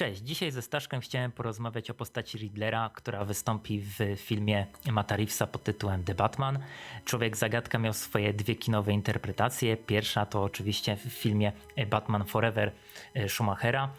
Cześć, dzisiaj ze Staszkiem chciałem porozmawiać o postaci Riddlera, która wystąpi w filmie Mata Reevesa pod tytułem The Batman. Człowiek Zagadka miał swoje dwie kinowe interpretacje. Pierwsza to oczywiście w filmie Batman Forever Schumachera.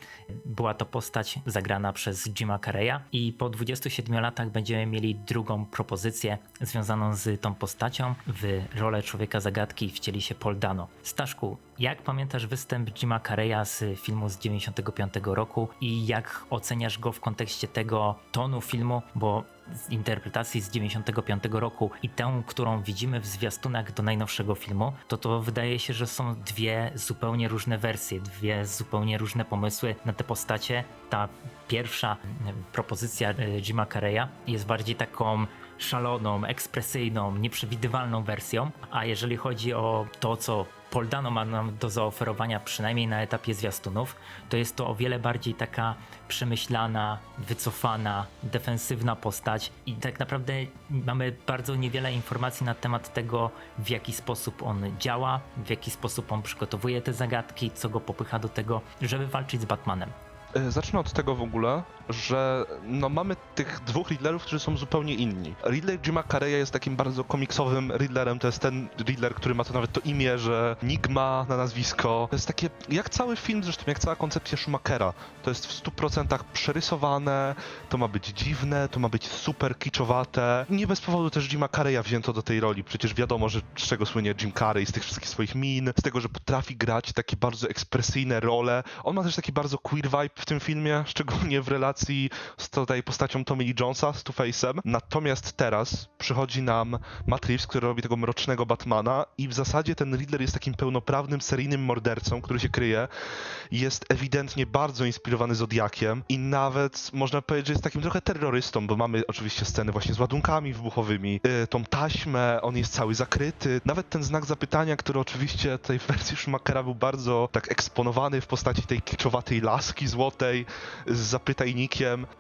Była to postać zagrana przez Jima Carreya i po 27 latach będziemy mieli drugą propozycję związaną z tą postacią. W rolę Człowieka Zagadki wcieli się Paul Dano. Staszku, jak pamiętasz występ Jima Carreya z filmu z 95 roku i jak oceniasz go w kontekście tego tonu filmu, bo z interpretacji z 95 roku i tę, którą widzimy w zwiastunach do najnowszego filmu, to to wydaje się, że są dwie zupełnie różne wersje, dwie zupełnie różne pomysły na te postacie. Ta pierwsza mm, propozycja e, Jima Carreya jest bardziej taką szaloną, ekspresyjną, nieprzewidywalną wersją, a jeżeli chodzi o to, co Paul Dano ma nam do zaoferowania, przynajmniej na etapie zwiastunów, to jest to o wiele bardziej taka przemyślana, wycofana, defensywna postać i tak naprawdę mamy bardzo niewiele informacji na temat tego, w jaki sposób on działa, w jaki sposób on przygotowuje te zagadki, co go popycha do tego, żeby walczyć z Batmanem. E, Zacznę od tego w ogóle, że no mamy tych dwóch Riddlerów, którzy są zupełnie inni. Riddler Jima Carreya jest takim bardzo komiksowym Riddlerem, to jest ten Riddler, który ma to nawet to imię, że Nigma na nazwisko. To jest takie, jak cały film zresztą, jak cała koncepcja Schumachera. To jest w 100% przerysowane, to ma być dziwne, to ma być super kiczowate. Nie bez powodu też Jima Carreya wzięto do tej roli, przecież wiadomo, że z czego słynie Jim Carrey, z tych wszystkich swoich min, z tego, że potrafi grać takie bardzo ekspresyjne role. On ma też taki bardzo queer vibe w tym filmie, szczególnie w relacji z tutaj postacią Tommy Lee Jonesa, z Two-Face'em. Natomiast teraz przychodzi nam Matt Reeves, który robi tego mrocznego Batmana i w zasadzie ten Riddler jest takim pełnoprawnym, seryjnym mordercą, który się kryje. Jest ewidentnie bardzo inspirowany Zodiakiem i nawet można powiedzieć, że jest takim trochę terrorystą, bo mamy oczywiście sceny właśnie z ładunkami wybuchowymi, yy, tą taśmę, on jest cały zakryty. Nawet ten znak zapytania, który oczywiście w wersji Schumachera był bardzo tak eksponowany w postaci tej kiczowatej laski złotej z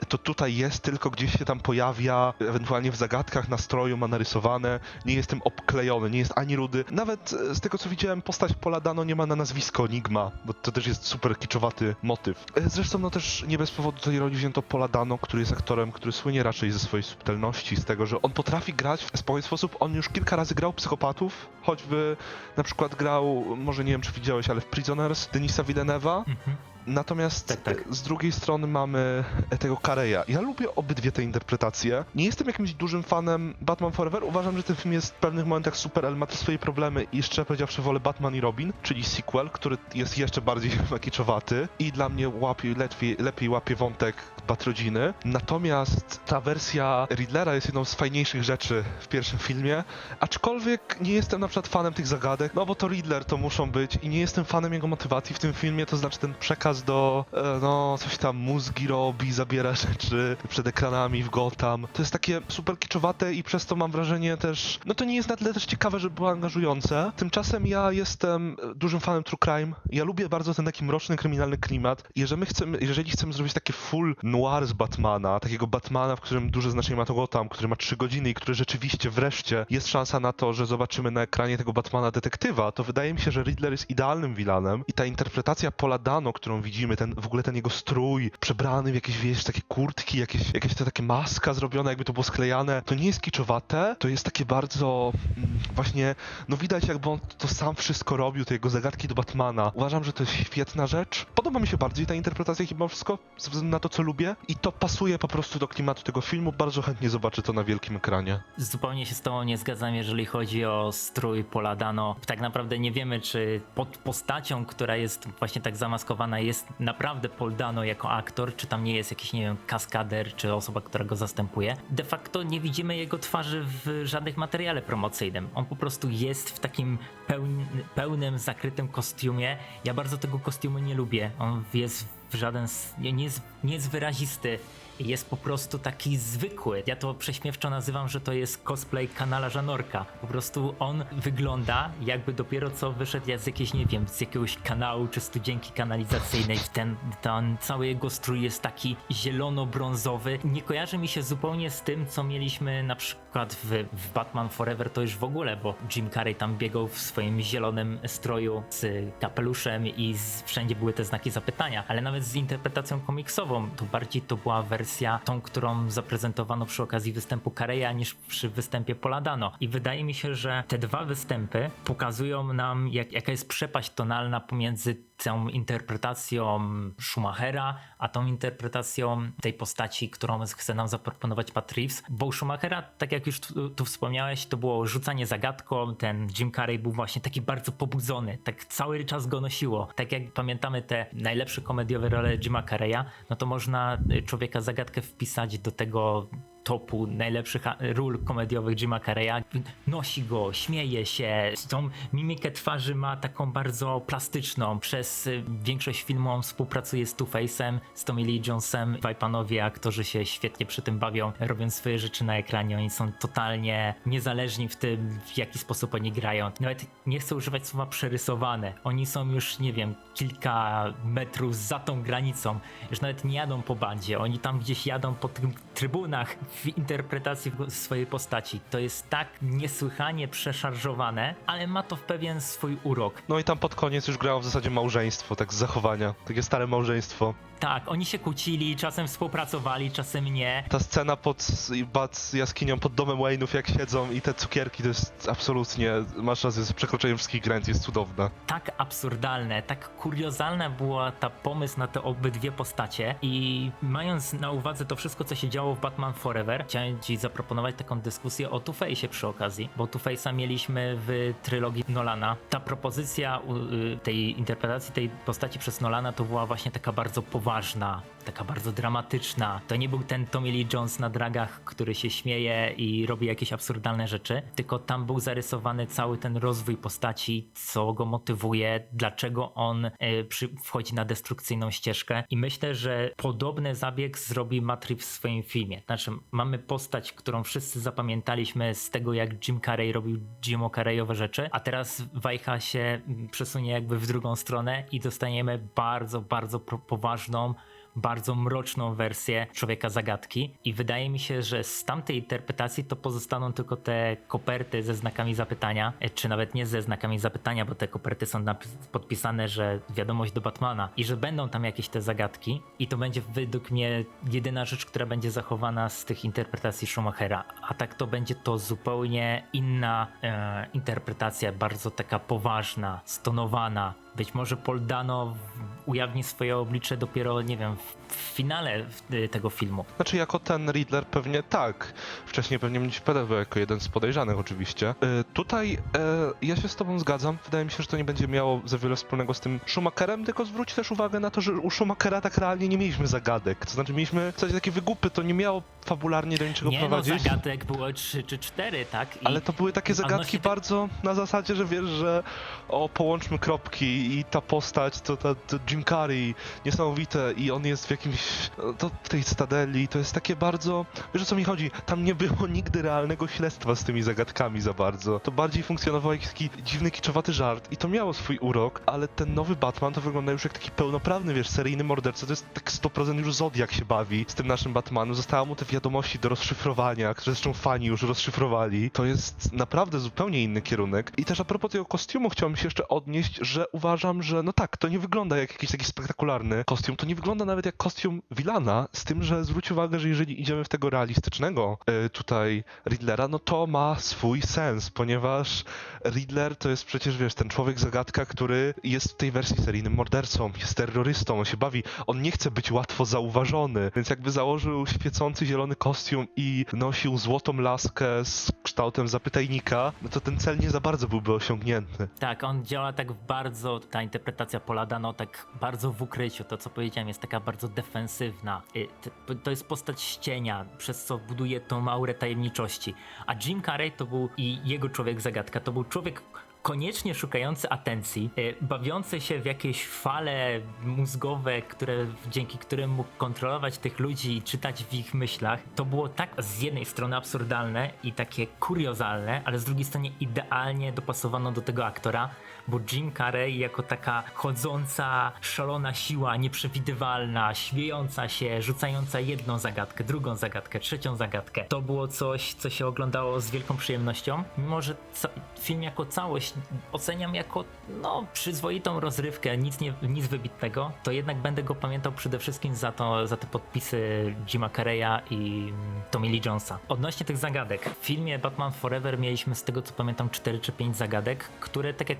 to tutaj jest tylko gdzieś się tam pojawia, ewentualnie w zagadkach nastroju ma narysowane, nie jest tym obklejony, nie jest ani rudy. Nawet e, z tego co widziałem, postać Poladano nie ma na nazwisko Enigma, bo to też jest super kiczowaty motyw. E, Zresztą no też nie bez powodu tej roli wzięto Poladano, który jest aktorem, który słynie raczej ze swojej subtelności, z tego, że on potrafi grać w swój sposób. On już kilka razy grał psychopatów, choćby na przykład grał, może nie wiem czy widziałeś, ale w Prisoners Denisa Villeneuve'a. Mhm. Natomiast Tak, tak. z drugiej strony mamy tego Kareya. Ja lubię obydwie te interpretacje. Nie jestem jakimś dużym fanem Batman Forever. Uważam, że ten film jest w pewnych momentach super, ale ma też swoje problemy i jeszcze powiedziawszy wolę Batman i Robin, czyli sequel, który jest jeszcze bardziej kiczowaty i dla mnie łapie, lepiej, lepiej łapie wątek Batrodziny. Natomiast ta wersja Riddlera jest jedną z fajniejszych rzeczy w pierwszym filmie, aczkolwiek nie jestem na przykład fanem tych zagadek, no bo to Riddler to muszą być i nie jestem fanem jego motywacji w tym filmie, to znaczy ten przekaz do, e, no coś tam mózgi robi, zabiera rzeczy przed ekranami w Gotham. To jest takie super kiczowate i przez to mam wrażenie też, no to nie jest na tyle też ciekawe, żeby było angażujące. Tymczasem ja jestem dużym fanem true crime. Ja lubię bardzo ten taki mroczny, kryminalny klimat. Jeżeli chcemy, jeżeli chcemy zrobić takie full noir z Batmana, takiego Batmana, w którym duże znaczenie ma to Gotham, który ma trzy godziny i który rzeczywiście wreszcie jest szansa na to, że zobaczymy na ekranie tego Batmana detektywa, to wydaje mi się, że Riddler jest idealnym vilanem i ta interpretacja Paula Dano, którą widzimy, ten w ogóle ten jego strój, przebrany w jakieś, wiesz, takie kurtki, jakieś, jakieś te takie maska zrobione, jakby to było sklejane, to nie jest kiczowate, to jest takie bardzo mm, właśnie, no widać jakby on to sam wszystko robił, te jego zagadki do Batmana. Uważam, że to jest świetna rzecz. Podoba mi się bardziej ta interpretacja chyba wszystko, ze względu na to, co lubię i to pasuje po prostu do klimatu tego filmu. Bardzo chętnie zobaczę to na wielkim ekranie. Zupełnie się z tobą nie zgadzam, jeżeli chodzi o strój Poladano. Tak naprawdę nie wiemy, czy pod postacią, która jest właśnie tak zamaskowana, jest naprawdę Poldano jako aktor, czy tam nie jest jakiś, nie wiem, kaskader, czy osoba, która go zastępuje. De facto nie widzimy jego twarzy w żadnych materiale promocyjnym. On po prostu jest w takim pełn, pełnym, zakrytym kostiumie. Ja bardzo tego kostiumu nie lubię. On jest w żaden, nie jest, nie jest wyrazisty jest po prostu taki zwykły. Ja to prześmiewczo nazywam, że to jest cosplay kanala Żanorka. Po prostu on wygląda jakby dopiero co wyszedł z jakiejś, nie wiem, z jakiegoś kanału czy studzienki kanalizacyjnej. Ten, ten cały jego strój jest taki zielono-brązowy. Nie kojarzy mi się zupełnie z tym, co mieliśmy na przykład w, w Batman Forever, to już w ogóle, bo Jim Carrey tam biegał w swoim zielonym stroju z kapeluszem i z, wszędzie były te znaki zapytania. Ale nawet z interpretacją komiksową, to bardziej to była wersja tą, którą zaprezentowano przy okazji występu Kareya niż przy występie Poladano. I wydaje mi się, że te dwa występy pokazują nam, jak, jaka jest przepaść tonalna pomiędzy tą interpretacją Schumachera, a tą interpretacją tej postaci, którą chce nam zaproponować Pat Reeves. Bo u Schumachera, tak jak już tu, tu wspomniałeś, to było rzucanie zagadką, ten Jim Carrey był właśnie taki bardzo pobudzony, tak cały czas go nosiło. Tak jak pamiętamy te najlepsze komediowe role Jima Carreya, no to można człowieka zagadkę wpisać do tego topu najlepszych ról komediowych Jima Carreya. Nosi go, śmieje się, tą mimikę twarzy ma taką bardzo plastyczną. Przez y, większość filmu on współpracuje z Two-Face'em, z Tommy Lee Jonesem. Dwaj panowie aktorzy się świetnie przy tym bawią, robiąc swoje rzeczy na ekranie. Oni są totalnie niezależni w tym, w jaki sposób oni grają. Nawet nie chcę używać słowa przerysowane. Oni są już, nie wiem, kilka metrów za tą granicą. Już nawet nie jadą po bandzie. Oni tam gdzieś jadą po tych trybunach w interpretacji swojej postaci. To jest tak niesłychanie przeszarżowane, ale ma to w pewien swój urok. No i tam pod koniec już grało w zasadzie małżeństwo, tak z zachowania. Takie stare małżeństwo. Tak, oni się kłócili, czasem współpracowali, czasem nie. Ta scena pod bat jaskinią, pod domem Wayne'ów, jak siedzą i te cukierki, to jest absolutnie, masz rację, z przekroczeniem wszystkich granic, jest cudowna. tak absurdalne, tak kuriozalna była ta pomysł na te obydwie postacie i mając na uwadze to wszystko, co się działo w Batman Forever, chciałem ci zaproponować taką dyskusję o Two-Face'ie przy okazji, bo Two-Face'a mieliśmy w trylogii Nolana. Ta propozycja y, tej interpretacji tej postaci przez Nolana to była właśnie taka bardzo poważna, ważna. Taka bardzo dramatyczna. To nie był ten Tommy Lee Jones na dragach, który się śmieje i robi jakieś absurdalne rzeczy, tylko tam był zarysowany cały ten rozwój postaci, co go motywuje, dlaczego on e, przy, wchodzi na destrukcyjną ścieżkę. I myślę, że podobny zabieg zrobi Matrix w swoim filmie. Znaczy, mamy postać, którą wszyscy zapamiętaliśmy z tego, jak Jim Carrey robił Jimo Carreyowe rzeczy, a teraz wajcha się mm, przesunie jakby w drugą stronę i dostaniemy bardzo, bardzo poważną bardzo mroczną wersję Człowieka Zagadki i wydaje mi się, że z tamtej interpretacji to pozostaną tylko te koperty ze znakami zapytania, e, czy nawet nie ze znakami zapytania, bo te koperty są podpisane, że wiadomość do Batmana i że będą tam jakieś te zagadki i to będzie według mnie jedyna rzecz, która będzie zachowana z tych interpretacji Schumachera, a tak to będzie to zupełnie inna e, interpretacja, bardzo taka poważna, stonowana. Być może Paul Dano w- ujawni swoje oblicze dopiero, nie wiem, w, finale y, tego filmu. Znaczy, jako ten Riddler pewnie tak. Wcześniej pewnie mnie się podawał jako jeden z podejrzanych, oczywiście. E, tutaj e, ja się z Tobą zgadzam. Wydaje mi się, że to nie będzie miało za wiele wspólnego z tym Schumacherem, tylko zwróć też uwagę na to, że u Schumachera tak realnie nie mieliśmy zagadek. To znaczy, mieliśmy w zasadzie takie wygupy, to nie miało fabularnie do niczego Nie no, prowadzić. zagadek było trzy czy cztery, tak? I Ale to były takie zagadki bardzo na zasadzie, że wiesz, że o, połączmy kropki i ta postać, to, to, to Jim Carrey, niesamowite i on jest w jakimś, to w tej Cytadeli, to jest takie bardzo, wiesz o co mi chodzi, tam nie było nigdy realnego śledztwa z tymi zagadkami za bardzo. To bardziej funkcjonował jak taki dziwny, kiczowaty żart i to miało swój urok, ale ten nowy Batman to wygląda już jak taki pełnoprawny, wiesz, seryjny morderca, to jest tak 100% już Zodiak się bawi z tym naszym Batmanem, zostały mu te wiadomości do rozszyfrowania, które zresztą fani już rozszyfrowali. To jest naprawdę zupełnie inny kierunek. I też a propos tego kostiumu chciałbym się jeszcze odnieść, że uważam, że no tak, to nie wygląda jak jakiś taki spektakularny kostium, to nie wygląda nawet jak kostium Vilana, z tym, że zwróć uwagę, że jeżeli idziemy w tego realistycznego y, tutaj Riddlera, no to ma swój sens, ponieważ Riddler to jest przecież, wiesz, ten człowiek zagadka, który jest w tej wersji seryjnym mordercą, jest terrorystą, on się bawi, on nie chce być łatwo zauważony, więc jakby założył świecący zielony kostium i nosił złotą laskę z kształtem zapytajnika, no to ten cel nie za bardzo byłby osiągnięty. Tak, on działa tak w bardzo, ta interpretacja Poladano tak bardzo w ukryciu, to co powiedziałem jest taka bardzo defensywna. Y, To jest postać ścienia, przez co buduje tą aurę tajemniczości. A Jim Carrey to był i jego człowiek zagadka, to był człowiek koniecznie szukający atencji, y, bawiący się w jakieś fale mózgowe, które, dzięki którym mógł kontrolować tych ludzi i czytać w ich myślach. To było tak z jednej strony absurdalne i takie kuriozalne, ale z drugiej strony idealnie dopasowano do tego aktora, bo Jim Carrey jako taka chodząca, szalona siła, nieprzewidywalna, śmiejąca się, rzucająca jedną zagadkę, drugą zagadkę, trzecią zagadkę. To było coś, co się oglądało z wielką przyjemnością, mimo że film jako całość oceniam jako no, przyzwoitą rozrywkę, nic, nie, nic wybitnego, to jednak będę go pamiętał przede wszystkim za, to, za te podpisy Jima Carreya i Tommy Lee Jonesa. Odnośnie tych zagadek, w filmie Batman Forever mieliśmy z tego co pamiętam 4 czy 5 zagadek, które tak jak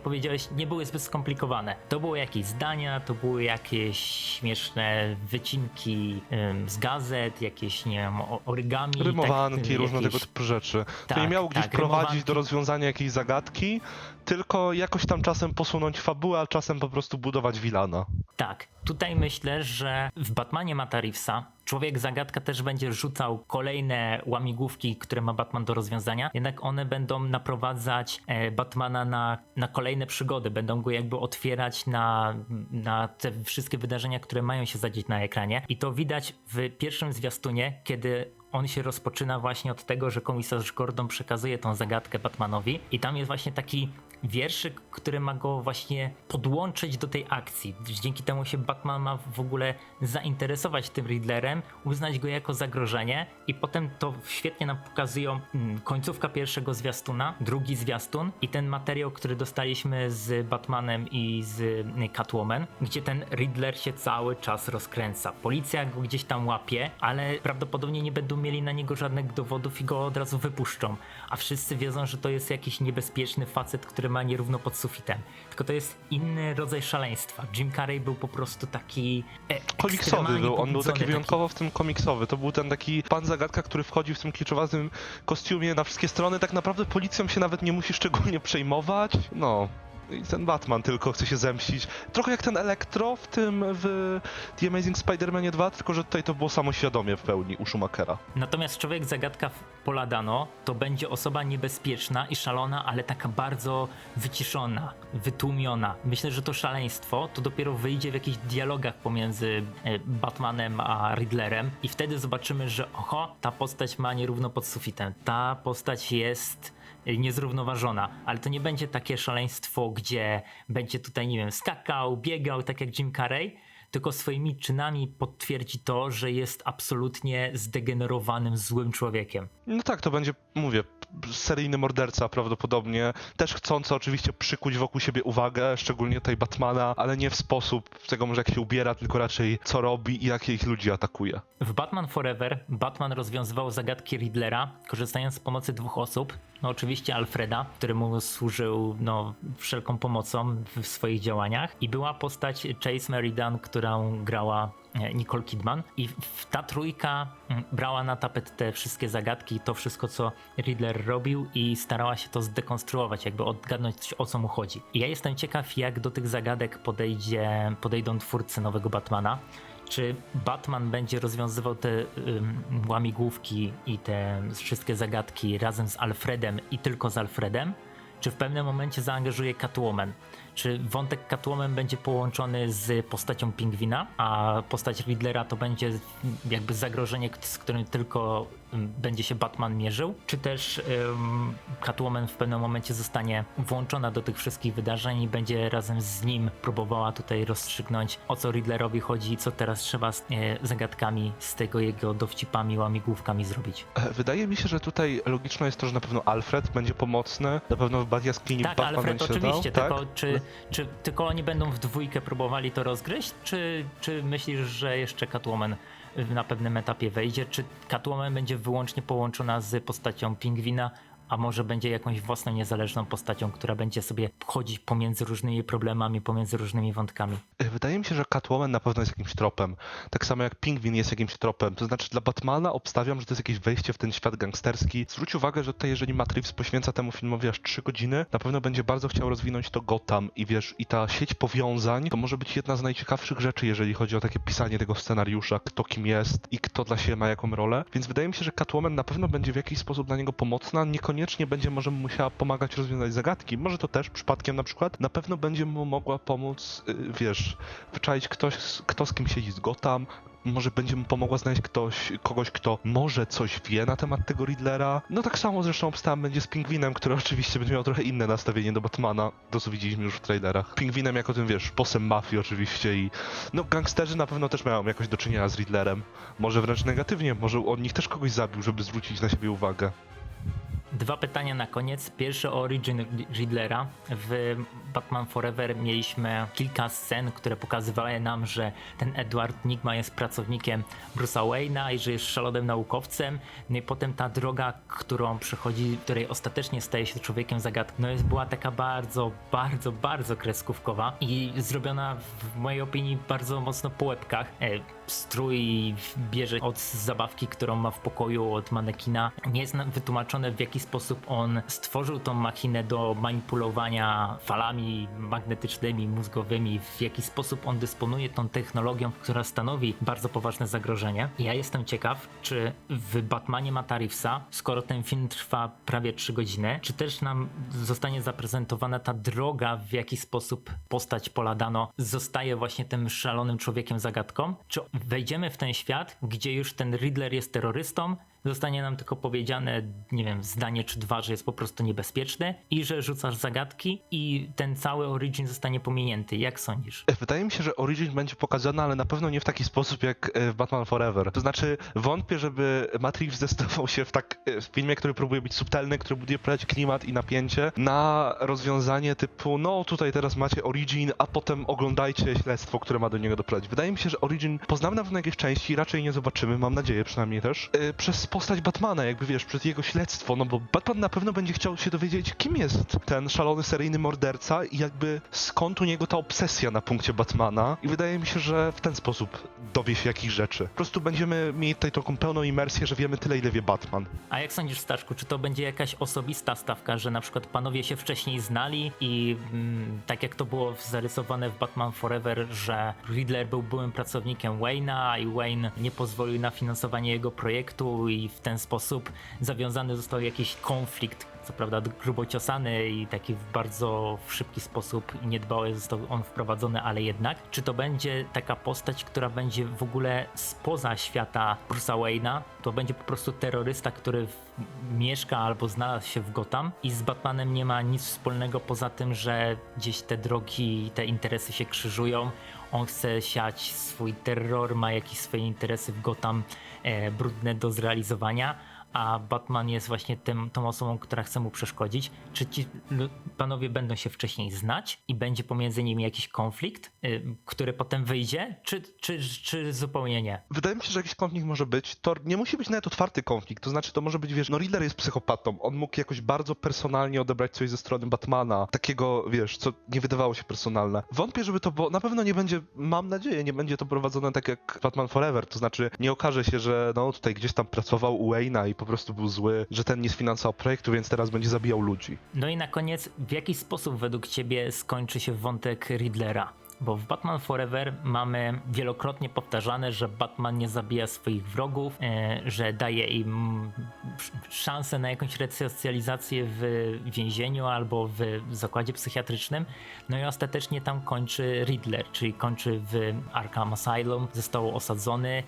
nie były zbyt skomplikowane. To były jakieś zdania, to były jakieś śmieszne wycinki ym, z gazet, jakieś nie wiem, origami. Rymowanki, tak, różne jakieś- tego typu rzeczy. to nie Tak, miało gdzieś tak, prowadzić rymowanki. do rozwiązania jakiejś zagadki, tylko jakoś tam czasem posunąć fabułę, a czasem po prostu budować vilana. Tak, tutaj myślę, że w Batmanie Mata Reevesa człowiek zagadka też będzie rzucał kolejne łamigłówki, które ma Batman do rozwiązania, jednak one będą naprowadzać e, Batmana na, na kolejne przygody, będą go jakby otwierać na, na te wszystkie wydarzenia, które mają się zadzieć na ekranie. I to widać w pierwszym zwiastunie, kiedy on się rozpoczyna właśnie od tego, że komisarz Gordon przekazuje tą zagadkę Batmanowi i tam jest właśnie taki wierszyk, który ma go właśnie podłączyć do tej akcji. Dzięki temu się Batman ma w ogóle zainteresować tym Riddlerem, uznać go jako zagrożenie i potem to świetnie nam pokazują mm, końcówka pierwszego zwiastuna, drugi zwiastun i ten materiał, który dostaliśmy z Batmanem i z mm, Catwoman, gdzie ten Riddler się cały czas rozkręca. Policja go gdzieś tam łapie, ale prawdopodobnie nie będą mieli na niego żadnych dowodów i go od razu wypuszczą. A wszyscy wiedzą, że to jest jakiś niebezpieczny facet, który ma nierówno pod sufitem. Tylko to jest inny rodzaj szaleństwa. Jim Carrey był po prostu taki e, Komiksowy był, on był taki wyjątkowo w tym komiksowy. To był ten taki pan zagadka, który wchodzi w tym kliczowatym kostiumie na wszystkie strony. Tak naprawdę policją się nawet nie musi szczególnie przejmować. No. Ten Batman tylko chce się zemścić. Trochę jak ten Elektro w tym w The Amazing Spider-Manie 2, tylko że tutaj to było samoświadomie w pełni u Schumachera. Natomiast człowiek zagadka Poladano to będzie osoba niebezpieczna i szalona, ale taka bardzo wyciszona, wytłumiona. Myślę, że to szaleństwo to dopiero wyjdzie w jakichś dialogach pomiędzy e, Batmanem a Riddlerem i wtedy zobaczymy, że oho, ta postać ma nierówno pod sufitem. Ta postać jest niezrównoważona, ale to nie będzie takie szaleństwo, gdzie będzie tutaj, nie wiem, skakał, biegał, tak jak Jim Carrey, tylko swoimi czynami potwierdzi to, że jest absolutnie zdegenerowanym, złym człowiekiem. No tak, to będzie, mówię, seryjny morderca prawdopodobnie, też chcący oczywiście przykuć wokół siebie uwagę, szczególnie tej Batmana, ale nie w sposób tego może jak się ubiera, tylko raczej co robi i jakie ich ludzi atakuje. W Batman Forever Batman rozwiązywał zagadki Riddlera, korzystając z pomocy dwóch osób. No oczywiście Alfreda, który mu służył no, wszelką pomocą w swoich działaniach. I była postać Chase Meridan, którą grała e, Nicole Kidman. I ta trójka mm, brała na tapet te wszystkie zagadki, to wszystko co Riddler robił i starała się to zdekonstruować, jakby odgadnąć o co mu chodzi. I ja jestem ciekaw jak do tych zagadek podejdzie, podejdą twórcy nowego Batmana czy Batman będzie rozwiązywał te łamigłówki i te wszystkie zagadki razem z Alfredem i tylko z Alfredem, czy w pewnym momencie zaangażuje Catwoman? Czy wątek Catwoman będzie połączony z postacią Pingwina, a postać Riddlera to będzie jakby zagrożenie, z którym tylko ym, będzie się Batman mierzył? Czy też ym, Catwoman w pewnym momencie zostanie włączona do tych wszystkich wydarzeń i będzie razem z nim próbowała tutaj rozstrzygnąć o co Riddlerowi chodzi i co teraz trzeba z e, zagadkami, z tego jego dowcipami, łamigłówkami zrobić? E, Wydaje mi się, że tutaj logiczne jest to, że na pewno Alfred będzie pomocny, na pewno w Bad Jaskini Tak, Batman Alfred będzie oczywiście, siadał, tylko tak? czy, czy tylko oni będą w dwójkę próbowali to rozgryźć, czy, czy myślisz, że jeszcze Catwoman na pewnym etapie wejdzie, czy Catwoman będzie wyłącznie połączona z postacią Pingwina, a może będzie jakąś własną niezależną postacią, która będzie sobie chodzić pomiędzy różnymi problemami, pomiędzy różnymi wątkami. Wydaje mi się, że Catwoman na pewno jest jakimś tropem. Tak samo jak Pingwin jest jakimś tropem. To znaczy dla Batmana obstawiam, że to jest jakieś wejście w ten świat gangsterski. Zwróć uwagę, że tutaj jeżeli Reeves poświęca temu filmowi aż 3 godziny, na pewno będzie bardzo chciał rozwinąć to Gotham i wiesz, i ta sieć powiązań to może być jedna z najciekawszych rzeczy, jeżeli chodzi o takie pisanie tego scenariusza, kto kim jest i kto dla siebie ma jaką rolę. Więc wydaje mi się, że Catwoman na pewno będzie w jakiś sposób dla niego pomocna, niekoniecznie będzie może mu musiała pomagać rozwiązać zagadki, może to też przypadkiem na przykład, na pewno będzie mu mogła pomóc, y, wiesz, wyczaić ktoś, kto z kim siedzi z Gotham, może będzie mu pomogła znaleźć ktoś, kogoś, kto może coś wie na temat tego Riddlera. No tak samo zresztą obstałem będzie z Pingwinem, który oczywiście będzie miał trochę inne nastawienie do Batmana, to co widzieliśmy już w trailerach. Pingwinem jako tym, wiesz, posem mafii oczywiście i no gangsterzy na pewno też mają jakoś do czynienia z Riddlerem. Może wręcz negatywnie, może on nich też kogoś zabił, żeby zwrócić na siebie uwagę. Dwa pytania na koniec. Pierwsze o Origin Riddlera. W Batman Forever mieliśmy kilka scen, które pokazywały nam, że ten Edward Nigma jest pracownikiem Bruce'a Wayne'a i że jest szalonym naukowcem. No i potem ta droga, którą przechodzi, której ostatecznie staje się człowiekiem zagadką, no jest, była taka bardzo, bardzo, bardzo kreskówkowa i zrobiona w mojej opinii bardzo mocno po łebkach. E, strój bierze od zabawki, którą ma w pokoju, od manekina. Nie jest wytłumaczone, w jaki sposób on stworzył tą machinę do manipulowania falami magnetycznymi, mózgowymi, w jaki sposób on dysponuje tą technologią, która stanowi bardzo poważne zagrożenie. Ja jestem ciekaw, czy w Batmanie Mata Reevesa, skoro ten film trwa prawie 3 godziny, czy też nam zostanie zaprezentowana ta droga, w jaki sposób postać Poladano zostaje właśnie tym szalonym człowiekiem zagadką, czy wejdziemy w ten świat, gdzie już ten Riddler jest terrorystą, zostanie nam tylko powiedziane, nie wiem, zdanie czy dwa, że jest po prostu niebezpieczny i że rzucasz zagadki i ten cały origin zostanie pominięty. Jak sądzisz? Wydaje mi się, że Origin będzie pokazana, ale na pewno nie w taki sposób jak e, w Batman Forever. To znaczy, wątpię, żeby Matrix zdecydował się w tak e, w filmie, który próbuje być subtelny, który buduje prowadzić klimat i napięcie, na rozwiązanie typu, no tutaj teraz macie Origin, a potem oglądajcie śledztwo, które ma do niego doprowadzić. Wydaje mi się, że Origin poznamy na pewno jakieś części, raczej nie zobaczymy, mam nadzieję przynajmniej też, e, przez postać Batmana, jakby wiesz, przez jego śledztwo, no bo Batman na pewno będzie chciał się dowiedzieć, kim jest ten szalony seryjny morderca i jakby skąd u niego ta obsesja na punkcie Batmana i wydaje mi się, że w ten sposób dowie się jakichś rzeczy. Po prostu będziemy mieli tutaj taką pełną imersję, że wiemy tyle, ile wie Batman. A jak sądzisz, Staszku, czy to będzie jakaś osobista stawka, że na przykład panowie się wcześniej znali i mm, tak jak to było zarysowane w Batman Forever, że Riddler był byłym pracownikiem Wayne'a i Wayne nie pozwolił na finansowanie jego projektu i w ten sposób zawiązany został jakiś konflikt, co prawda grubo ciosany i taki w bardzo w szybki sposób i niedbały został on wprowadzony, ale jednak. Czy to będzie taka postać, która będzie w ogóle spoza świata Bruce'a Wayne'a? To będzie po prostu terrorysta, który mieszka albo znalazł się w Gotham i z Batmanem nie ma nic wspólnego poza tym, że gdzieś te drogi, te interesy się krzyżują. On chce siać swój terror, ma jakieś swoje interesy w Gotham e, brudne do zrealizowania a Batman jest właśnie tym, tą osobą, która chce mu przeszkodzić. Czy ci lu- panowie będą się wcześniej znać i będzie pomiędzy nimi jakiś konflikt, y, który potem wyjdzie, czy, czy, czy zupełnie nie? Wydaje mi się, że jakiś konflikt może być. To nie musi być nawet otwarty konflikt, to znaczy to może być, wiesz, no Riddler jest psychopatą, on mógł jakoś bardzo personalnie odebrać coś ze strony Batmana, takiego, wiesz, co nie wydawało się personalne. Wątpię, żeby to było, na pewno nie będzie, mam nadzieję, nie będzie to prowadzone tak jak Batman Forever, to znaczy nie okaże się, że no tutaj gdzieś tam pracował u i po prostu był zły, że ten nie sfinansował projektu, więc teraz będzie zabijał ludzi. No i na koniec, w jaki sposób według ciebie skończy się wątek Riddlera? Bo w Batman Forever mamy wielokrotnie powtarzane, że Batman nie zabija swoich wrogów, e, że daje im szansę na jakąś resocjalizację w więzieniu albo w zakładzie psychiatrycznym. No i ostatecznie tam kończy Riddler, czyli kończy w Arkham Asylum, został osadzony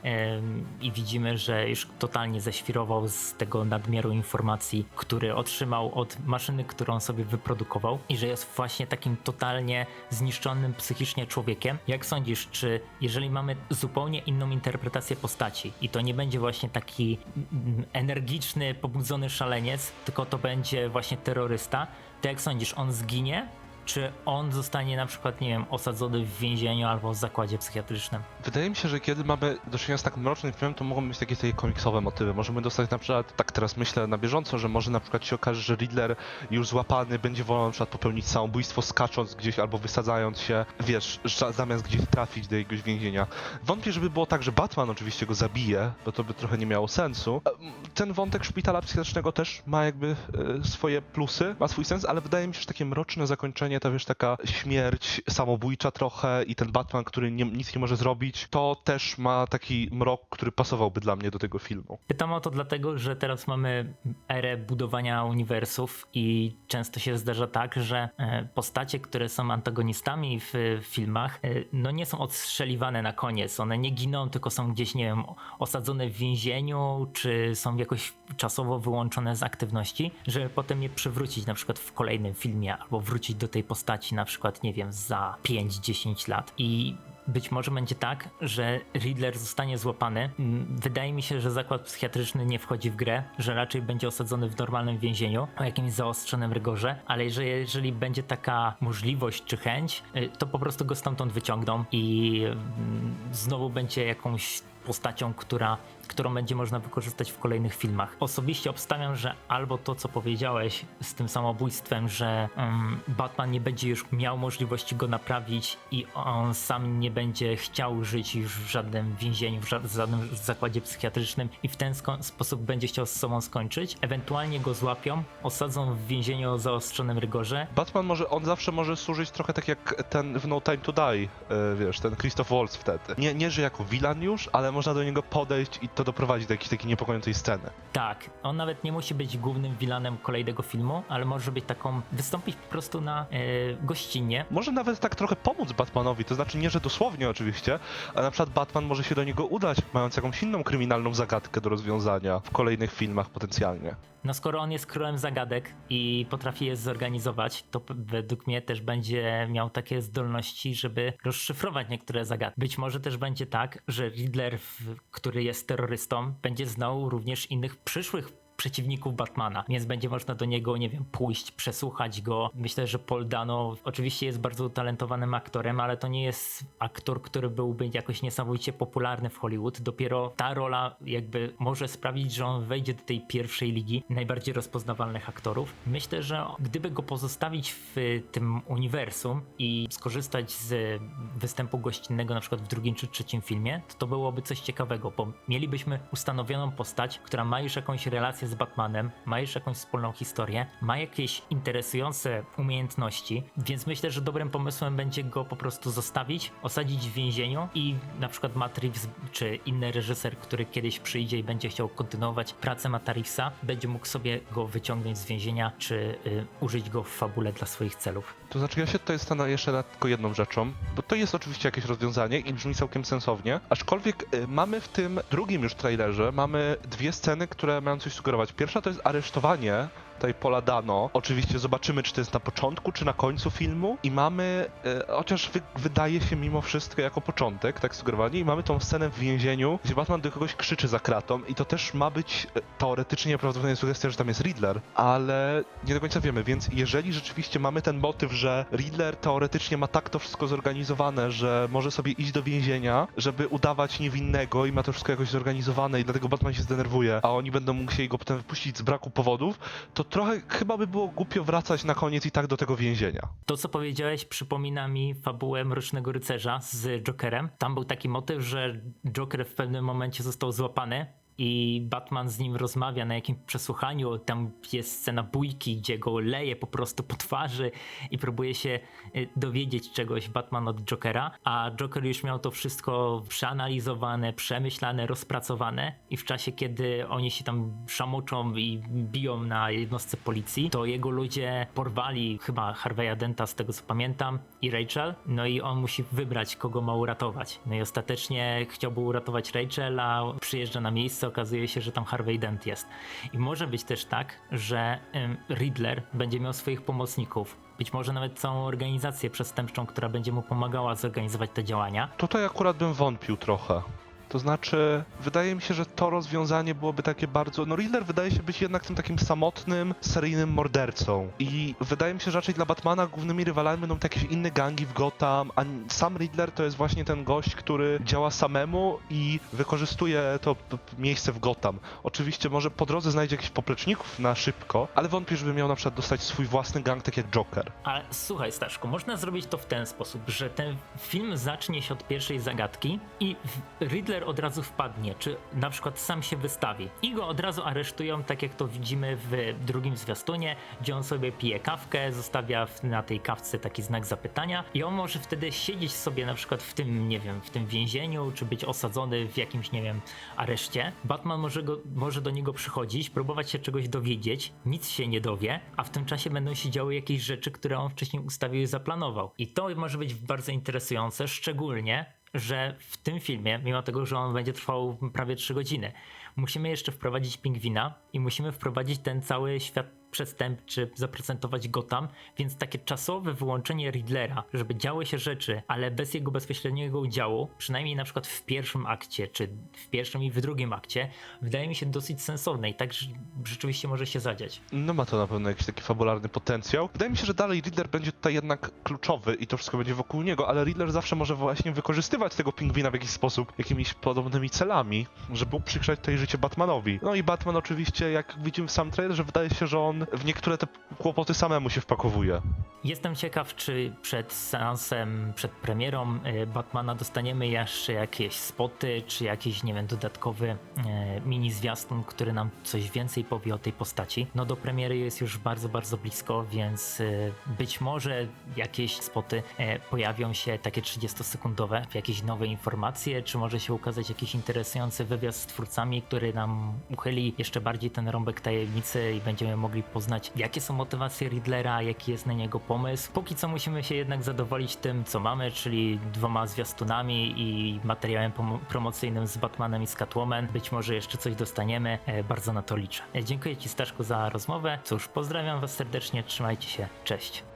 i widzimy, że już totalnie ześwirował z tego nadmiaru informacji, który otrzymał od maszyny, którą sobie wyprodukował i że jest właśnie takim totalnie zniszczonym psychicznie człowiekiem. Jak sądzisz, czy jeżeli mamy zupełnie inną interpretację postaci i to nie będzie właśnie taki mm, energiczny, pobudzony szaleniec, tylko to będzie właśnie terrorysta, to jak sądzisz, on zginie? Czy on zostanie na przykład, nie wiem, osadzony w więzieniu albo w zakładzie psychiatrycznym? Wydaje mi się, że kiedy mamy do czynienia z tak mrocznym filmem, to mogą być takie, takie komiksowe motywy. Możemy dostać na przykład, tak teraz myślę na bieżąco, że może na przykład się okaże, że Riddler już złapany będzie wolał na przykład popełnić samobójstwo skacząc gdzieś albo wysadzając się, wiesz, za- zamiast gdzieś trafić do jakiegoś więzienia. Wątpię, żeby było tak, że Batman oczywiście go zabije, bo to by trochę nie miało sensu. Ten wątek szpitala psychiatrycznego też ma jakby e, swoje plusy, ma swój sens, ale wydaje mi się, że takie mroczne zakończenie, to wiesz, taka śmierć samobójcza trochę i ten Batman, który nie, nic nie może zrobić, to też ma taki mrok, który pasowałby dla mnie do tego filmu. Pytam o to dlatego, że teraz mamy erę budowania uniwersów i często się zdarza tak, że e, postacie, które są antagonistami w filmach, e, no nie są odstrzeliwane na koniec. One nie giną, tylko są gdzieś, nie wiem, osadzone w więzieniu, czy są jakoś czasowo wyłączone z aktywności, żeby potem je przywrócić na przykład w kolejnym filmie albo wrócić do tej tej postaci na przykład, nie wiem, za 5-10 lat. I być może będzie tak, że Riddler zostanie złapany. Mm, Wydaje mi się, że zakład psychiatryczny nie wchodzi w grę, że raczej będzie osadzony w normalnym więzieniu o jakimś zaostrzonym rygorze, ale że jeżeli będzie taka możliwość czy chęć, y, to po prostu go stamtąd wyciągną i mm, znowu będzie jakąś postacią, która, którą będzie można wykorzystać w kolejnych filmach. Osobiście obstawiam, że albo to, co powiedziałeś z tym samobójstwem, że um, Batman nie będzie już miał możliwości go naprawić i on sam nie będzie chciał żyć już w żadnym więzieniu, w ża- w żadnym zakładzie psychiatrycznym i w ten sposób będzie chciał z sobą skończyć. Ewentualnie go złapią, osadzą w więzieniu o zaostrzonym rygorze. Batman może, on zawsze może służyć trochę tak jak ten w No Time to Die, e, wiesz, ten Christoph Waltz wtedy. Nie, nie, że jako villain już, ale można do niego podejść i to doprowadzić do jakiejś takiej niepokojącej sceny. Tak, on nawet nie musi być głównym vilanem kolejnego filmu, ale może być taką, wystąpić po prostu na e, gościnnie. Może nawet tak trochę pomóc Batmanowi, to znaczy nie, że dosłownie oczywiście, ale na przykład Batman może się do niego udać, mając jakąś inną kryminalną zagadkę do rozwiązania w kolejnych filmach potencjalnie. No skoro on jest królem zagadek i potrafi je zorganizować, to według mnie też będzie miał takie zdolności, żeby rozszyfrować niektóre zagadki. Być może też będzie tak, że Riddler, który jest terrorystą, będzie znał również innych przyszłych przeciwników Batmana, więc będzie można do niego, nie wiem, pójść, przesłuchać go. Myślę, że Paul Dano oczywiście jest bardzo utalentowanym aktorem, ale to nie jest aktor, który byłby jakoś niesamowicie popularny w Hollywood. Dopiero ta rola jakby może sprawić, że on wejdzie do tej pierwszej ligi najbardziej rozpoznawalnych aktorów. Myślę, że gdyby go pozostawić w tym uniwersum i skorzystać z występu gościnnego na przykład w drugim czy trzecim filmie, to to byłoby coś ciekawego, bo mielibyśmy ustanowioną postać, która ma już jakąś relację z Batmanem, ma już jakąś wspólną historię, ma jakieś interesujące umiejętności, więc myślę, że dobrym pomysłem będzie go po prostu zostawić, osadzić w więzieniu i na przykład Matt Reeves czy inny reżyser, który kiedyś przyjdzie i będzie chciał kontynuować pracę Matta Reevesa, będzie mógł sobie go wyciągnąć z więzienia, czy y, użyć go w fabule dla swoich celów. To znaczy ja się tutaj stanę jeszcze nad tylko jedną rzeczą, bo to jest oczywiście jakieś rozwiązanie i brzmi całkiem sensownie, aczkolwiek y, mamy w tym drugim już trailerze, mamy dwie sceny, które mają coś sugerować. Pierwsza to jest aresztowanie tutaj Pola Dano. Oczywiście zobaczymy, czy to jest na początku, czy na końcu filmu. I mamy, e, chociaż wy, wydaje się mimo wszystko jako początek, tak sugerowanie, i mamy tą scenę w więzieniu, gdzie Batman do kogoś krzyczy za kratą i to też ma być e, teoretycznie prawdopodobnie sugestia, że tam jest Riddler, ale nie do końca wiemy, więc jeżeli rzeczywiście mamy ten motyw, że Riddler teoretycznie ma tak to wszystko zorganizowane, że może sobie iść do więzienia, żeby udawać niewinnego i ma to wszystko jakoś zorganizowane i dlatego Batman się zdenerwuje, a oni będą musieli go potem wypuścić z braku powodów, to trochę chyba by było głupio wracać na koniec i tak do tego więzienia. To, co powiedziałeś, przypomina mi fabułę Mrocznego Rycerza z Jokerem. Tam był taki motyw, że Joker w pewnym momencie został złapany i Batman z nim rozmawia na jakimś przesłuchaniu. Tam jest scena bójki, gdzie go leje po prostu po twarzy i próbuje się y, dowiedzieć czegoś Batman od Jokera, a Joker już miał to wszystko przeanalizowane, przemyślane, rozpracowane i w czasie, kiedy oni się tam szamoczą i biją na jednostce policji, to jego ludzie porwali chyba Harvey'a Denta, z tego co pamiętam, i Rachel, no i on musi wybrać, kogo ma uratować. No i ostatecznie chciałby uratować Rachel, a przyjeżdża na miejsce, okazuje się, że tam Harvey Dent jest. I może być też tak, że Riddler będzie miał swoich pomocników, być może nawet całą organizację przestępczą, która będzie mu pomagała zorganizować te działania. Tutaj akurat bym wątpił trochę. To znaczy, wydaje mi się, że to rozwiązanie byłoby takie bardzo. No, Riddler wydaje się być jednak tym takim samotnym, seryjnym mordercą. I wydaje mi się, że raczej dla Batmana głównymi rywalami będą te jakieś inne gangi w Gotham, a sam Riddler to jest właśnie ten gość, który działa samemu i wykorzystuje to miejsce w Gotham. Oczywiście może po drodze znajdzie jakichś popleczników na szybko, ale wątpię, żeby miał na przykład dostać swój własny gang, tak jak Joker. Ale słuchaj, Staszku, można zrobić to w ten sposób, że ten film zacznie się od pierwszej zagadki i w- Riddler od razu wpadnie, czy na przykład sam się wystawi i go od razu aresztują, tak jak to widzimy w drugim zwiastunie, gdzie on sobie pije kawkę, zostawia na tej kawce taki znak zapytania i on może wtedy siedzieć sobie na przykład w tym, nie wiem, w tym więzieniu, czy być osadzony w jakimś, nie wiem, areszcie. Batman może, go, może do niego przychodzić, próbować się czegoś dowiedzieć, nic się nie dowie, a w tym czasie będą się działy jakieś rzeczy, które on wcześniej ustawił i zaplanował. I to może być bardzo interesujące, szczególnie, że w tym filmie, mimo tego, że on będzie trwał prawie 3 godziny, musimy jeszcze wprowadzić pingwina i musimy wprowadzić ten cały świat przestępczy zaprezentować Gotham, więc takie czasowe wyłączenie Riddlera, żeby działy się rzeczy, ale bez jego bezpośredniego udziału, przynajmniej na przykład w pierwszym akcie, czy w pierwszym i w drugim akcie, wydaje mi się dosyć sensowne i tak rz- rzeczywiście może się zadziać. No ma to na pewno jakiś taki fabularny potencjał. Wydaje mi się, że dalej Riddler będzie tutaj jednak kluczowy i to wszystko będzie wokół niego, ale Riddler zawsze może właśnie wykorzystywać tego pingwina w jakiś sposób, jakimiś podobnymi celami, żeby uprzykrzać tutaj życie Batmanowi. No i Batman oczywiście, jak widzimy w sam trailerze, wydaje się, że on w niektóre te kłopoty samemu się wpakowuje. Jestem ciekaw, czy przed seansem, przed premierą e, Batmana dostaniemy jeszcze jakieś spoty, czy jakiś, nie wiem, dodatkowy e, mini zwiastun, który nam coś więcej powie o tej postaci. No do premiery jest już bardzo, bardzo blisko, więc e, być może jakieś spoty pojawią się takie 30-sekundowe, jakieś nowe informacje, czy może się ukazać jakiś interesujący wywiad z twórcami, który nam uchyli jeszcze bardziej ten rąbek tajemnicy i będziemy mogli poznać, jakie są motywacje Riddlera, jaki jest na niego pomysł. Póki co musimy się jednak zadowolić tym, co mamy, czyli dwoma zwiastunami i materiałem promocyjnym z Batmanem i z Catwoman. Być może jeszcze coś dostaniemy, e, bardzo na to liczę. E, Dziękuję Ci Staszku za rozmowę. Cóż, pozdrawiam Was serdecznie, trzymajcie się, cześć.